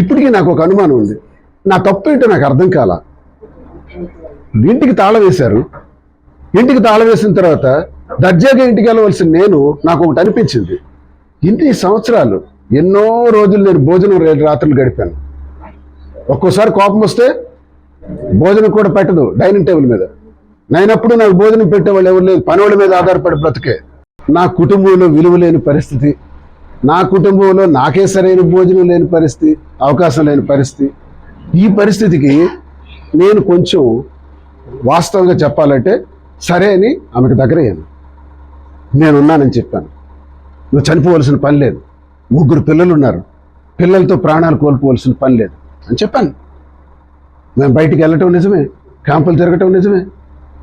ఇప్పటికీ నాకు ఒక అనుమానం ఉంది. నా తప్పు ఏంటో నాకు అర్థం కాల. ఇంటికి తాళం వేశారు. ఇంటికి తాళం వేసిన తర్వాత దర్జాగా ఇంటికి వెళ్ళవలసిన నేను నాకు ఒకటి అనిపించింది. ఇన్ని సంవత్సరాలు ఎన్నో రోజులు నేను భోజనం రాత్రులు గడిపాను. ఒక్కోసారి కోపం వస్తే భోజనం కూడా పెట్టదు డైనింగ్ టేబుల్ మీద. నేనప్పుడు నాకు భోజనం పెట్టేవాళ్ళు ఎవరు లేదు పని వాళ్ళ మీద ఆధారపడి బ్రతికే. నా కుటుంబంలో విలువ లేని పరిస్థితి నా కుటుంబంలో నాకే సరైన భోజనం లేని పరిస్థితి అవకాశం లేని పరిస్థితి. ఈ పరిస్థితికి నేను కొంచెం వాస్తవంగా చెప్పాలంటే సరే అని ఆమెకు దగ్గరయ్యాను. నేనున్నానని చెప్పాను. నువ్వు చనిపోవలసిన పని లేదు. ముగ్గురు పిల్లలు ఉన్నారు పిల్లలతో ప్రాణాలు కోల్పోవలసిన పని లేదు అని చెప్పాను. మేము బయటికి వెళ్ళటం నిజమే. క్యాంపులు తిరగటం నిజమే.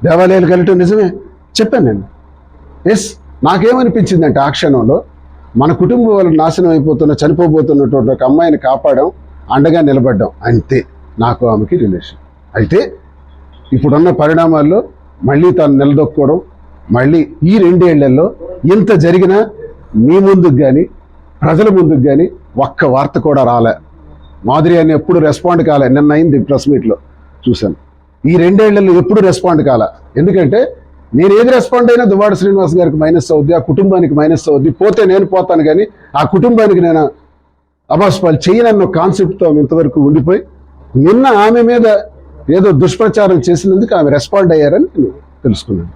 దేవాలయాలకు వెళ్ళటం నిజమే. చెప్పాను నేను. ఎస్ నాకేమనిపించిందంటే ఆ క్షణంలో మన కుటుంబం వాళ్ళు నాశనం అయిపోతున్న చనిపోబోతున్నటువంటి ఒక అమ్మాయిని కాపాడడం అండగా నిలబడ్డం. అంతే. నాకు ఆమెకి రిలేషన్ అయితే ఇప్పుడున్న పరిణామాల్లో మళ్ళీ తను నిలదొక్కుకోవడం మళ్ళీ ఈ రెండేళ్ళలో ఇంత జరిగినా మీ ముందుకు కానీ ప్రజల ముందుకు కానీ ఒక్క వార్త కూడా రాలే. మాధురి అని ఎప్పుడు రెస్పాండ్ కాలే. నిన్న అయింది ప్రెస్ మీట్లో చూశాను. ఈ రెండేళ్ళలో ఎప్పుడు రెస్పాండ్ కాలే. ఎందుకంటే నేను ఏది రెస్పాండ్ అయినా దువాడ శ్రీనివాస్ గారికి మైనస్ అవుద్ది ఆ కుటుంబానికి మైనస్ అవుద్ది. పోతే నేను పోతాను కానీ ఆ కుటుంబానికి నేను అబాస్పాలు చేయనన్న కాన్సెప్ట్తో ఆమె ఇంతవరకు ఉండిపోయి నిన్న ఆమె మీద ఏదో దుష్ప్రచారం చేసినందుకు ఆమె రెస్పాండ్ అయ్యారని నేను తెలుసుకున్నాను.